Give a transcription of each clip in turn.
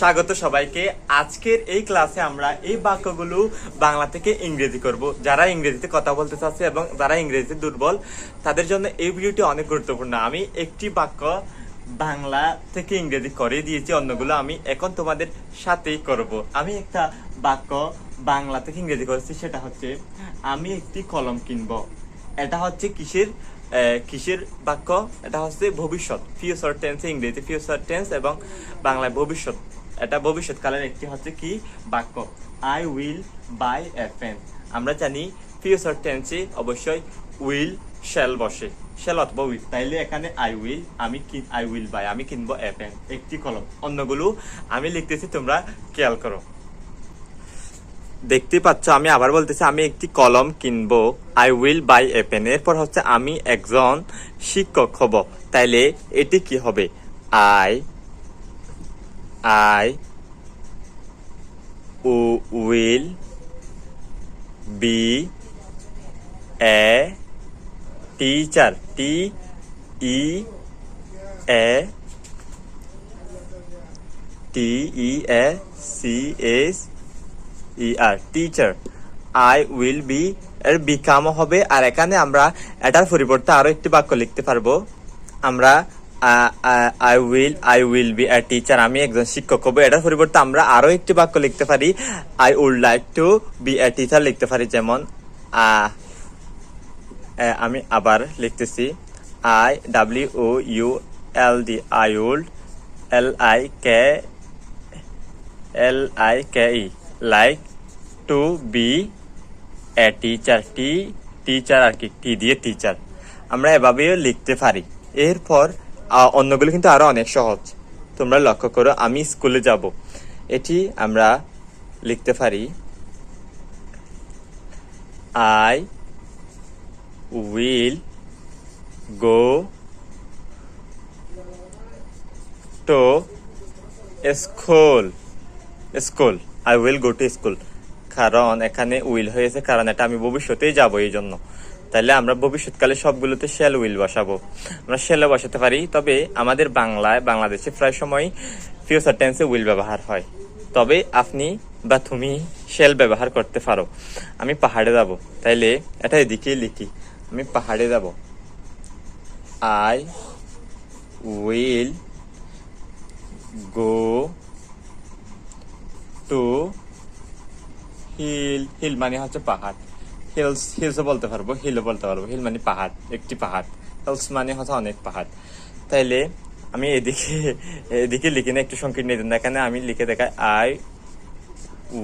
স্বাগত সবাইকে। আজকের এই ক্লাসে আমরা এই বাক্যগুলো বাংলা থেকে ইংরেজি করব। যারা ইংরেজিতে কথা বলতে চাচ্ছে এবং যারা ইংরেজিতে দুর্বল, তাদের জন্য এই ভিডিওটি অনেক গুরুত্বপূর্ণ। আমি একটি বাক্য বাংলা থেকে ইংরেজি করে দিয়েছি, অন্যগুলো আমি এখন তোমাদের সাথেই করব। আমি একটা বাক্য বাংলা থেকে ইংরেজি করেছি, সেটা হচ্ছে, আমি একটি কলম কিনবো। এটা হচ্ছে কিসের কিসের বাক্য? এটা হচ্ছে ভবিষ্যৎ ফিউচার টেন্স ইংরেজি ফিউচার টেন্স এবং বাংলায় ভবিষ্যৎ। এটা ভবিষ্যৎ কালের একটি হচ্ছে কি বাক্য? I will buy a pen আমরা জানি ফিউচার টেন্সে অবশ্যই উইল শ্যাল বসে। শ্যাল অথবা উইল তাইলে এখানে আই উইল আমি আই উইল বাই আমি কিনবো এ পেন একটি কলম। অন্যগুলো আমি লিখতেছি, তোমরা খেয়াল করো। দেখতে পাচ্ছ, আমি আবার বলতেছি, আমি একটি কলম কিনবো। I will buy a pen এরপর হচ্ছে আমি একজন শিক্ষক হব। তাইলে এটি কি হবে? I I will be a teacher T E A T E A C S E R teacher I will be এর বিকাম হবে, আর এখানে আমরা এটার পরিবর্তে আরও একটি বাক্য লিখতে পারব। আমরা I will I will be a teacher আমি একজন শিক্ষক হব। এটার পরিবর্তে আমরা আরও একটি বাক্য লিখতে পারি। I would like to be a teacher লিখতে পারি। যেমন আমি আবার লিখতেছি। I W O U L D I would L I K L I K E like to be a teacher T teacher আর কি। টি দিয়ে টিচার আমরা এভাবেও লিখতে পারি। এরপর অন্যগুলো কিন্তু আরও অনেক সহজ। তোমরা লক্ষ্য করো, আমি স্কুলে যাব। এটি আমরা লিখতে পারি I will go to school school I will go to school কারণ এখানে উইল হয়েছে, কারণ এটা আমি ভবিষ্যতেই যাব এই জন্য। তাহলে আমরা ভবিষ্যৎকালে সবগুলোতে শেল উইল বসাবো। আমরা শেলে বসাতে পারি, তবে আমাদের বাংলায়, বাংলাদেশে প্রায় সময় ফিউচার টেন্সে উইল ব্যবহার হয়। তবে আপনি বা তুমি শেল ব্যবহার করতে পারো। আমি পাহাড়ে যাব, তাইলে এটা এদিকে লিখি। আমি পাহাড়ে যাব। I will go to hill hill মানে হচ্ছে পাহাড়। হিলস হিলসও বলতে পারব হিলও বলতে পারব। হিল মানে পাহাড়, একটি পাহাড়। হিলস মানে হচ্ছে অনেক পাহাড়। তাইলে আমি এদিকে এদিকে লিখি না, একটু সংকীর্ণ দিন। এখানে আমি লিখে দেখাই I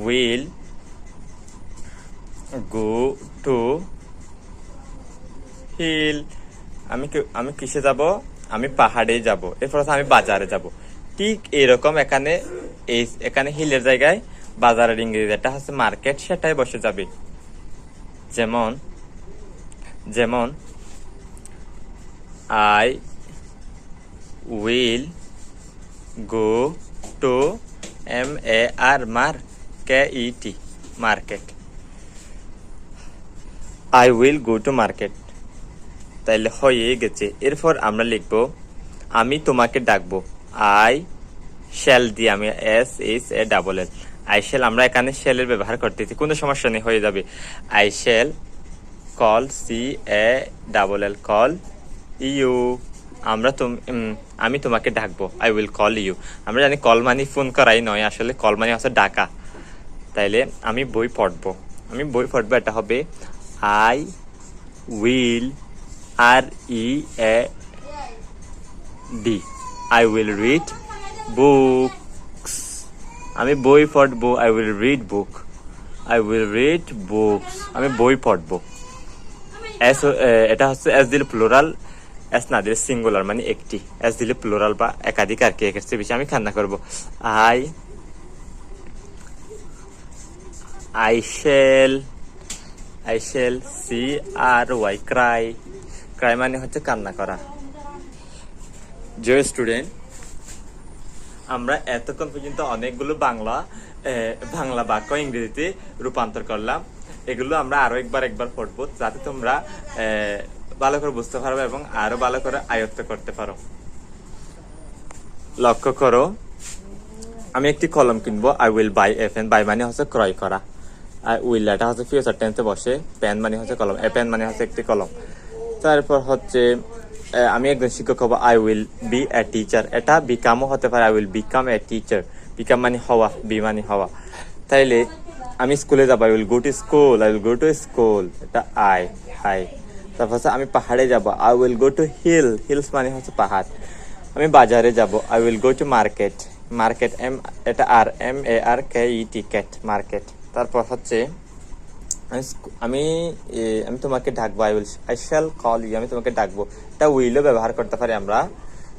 will go to hill আমি আমি কিসে যাব? আমি পাহাড়ে যাব। এরপর আমি বাজারে যাব। ঠিক এরকম এখানে এখানে হিলের জায়গায় বাজারের ইংরেজি এটা হচ্ছে মার্কেট সেটাই বসে যাবে। যেমন যেমন I will go to M A R mar K E T market I will go to market তাইলে হয়ে গেছে। এরপর আমরা লিখব, আমি তোমাকে ডাকবো। আই শ্যাল দিয়ে আমি S S A double L I shall আমরা এখানে শ্যালের ব্যবহার করতেছি। কোনো সমস্যা নেই, হয়ে যাবে। I shall call C A double L call, you. আমরা তুম- আমি তোমাকে ডাকবো। I will call you. আমরা জানি কল মানি ফোন করাই নয়, আসলে কল মানি হচ্ছে ডাকা। তাইলে আমি বই পড়ব। আমি বই পড়ব, এটা হবে I will R E A D I will read books আমি বই পড়ব I will read book I will read books আমি বই পড়ব। এস এটা হচ্ছে এস দিলে প্লোরাল এস না দিলে সিঙ্গুলার মানে একটি। এস দিলে প্লোরাল বা একাধিক আর কি, একের বেশি আমি খান্না করব। I I shall I shall C R Y cry cry মানে হচ্ছে কান্না করা। জয় স্টুডেন্ট আমরা এতক্ষণ পর্যন্ত অনেকগুলো বাংলা বাংলা বাক্য ইংরেজিতে রূপান্তর করলাম। এগুলো আমরা আরও একবার একবার পড়ব, যাতে তোমরা ভালো করে বুঝতে পারবে এবং আরও ভালো করে আয়ত্ত করতে পারো। লক্ষ্য করো, আমি একটি কলম কিনবো। I will buy a pen buy মানে হচ্ছে ক্রয় করা। আর উইল এটা হচ্ছে ফিউচার টেন্সে বসে। পেন মানে হচ্ছে কলম। এ পেন মানে হচ্ছে একটি কলম। তারপর হচ্ছে আমি একজন শিক্ষক হব I will be a teacher এটা বিকামও হতে পারে I will become a teacher become মানে হওয়া বি মানে হওয়া। তাইলে আমি স্কুলে যাব I will go to school I will go to school এটা আই হাই তারপর আমি পাহাড়ে যাব I will go to hill hills মানে হচ্ছে পাহাড়। আমি বাজারে যাব I will go to market market M এটা আর M A R K E ticket market তারপর হচ্ছে আমি আমি তোমাকে ডাকবো I will I shall call you আমি তোমাকে ডাকবো। এটা উইলও ব্যবহার করতে পারি আমরা।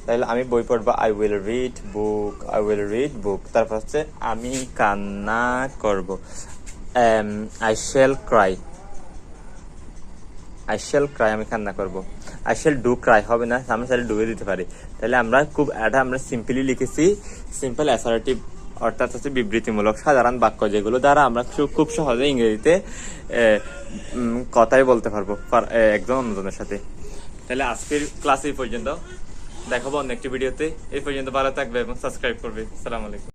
তাহলে আমি বই পড়ব I will read book I will read book তারপর হচ্ছে, আমি কান্না করব। I shall cry I shall cry আমি কান্না করব। আই শ্যাল ডু ক্রাই হবে না আমরা চাইলে ডুবে দিতে পারি। তাহলে আমরা খুব, এটা আমরা সিম্পলি লিখেছি সিম্পল অ্যাসারেটিভ অর্থাৎ হচ্ছে বিবৃতিমূলক সাধারণ বাক্য যেগুলো দ্বারা আমরা খুব- সহজে ইংরেজিতে কথাই বলতে পারব একদম অন্যজনের সাথে। তাহলে আজকের ক্লাস এই পর্যন্ত। দেখাবো অন্য একটি ভিডিওতে। এই পর্যন্ত ভালো থাকবে এবং সাবস্ক্রাইব করবে। সালাম আলাইকুম।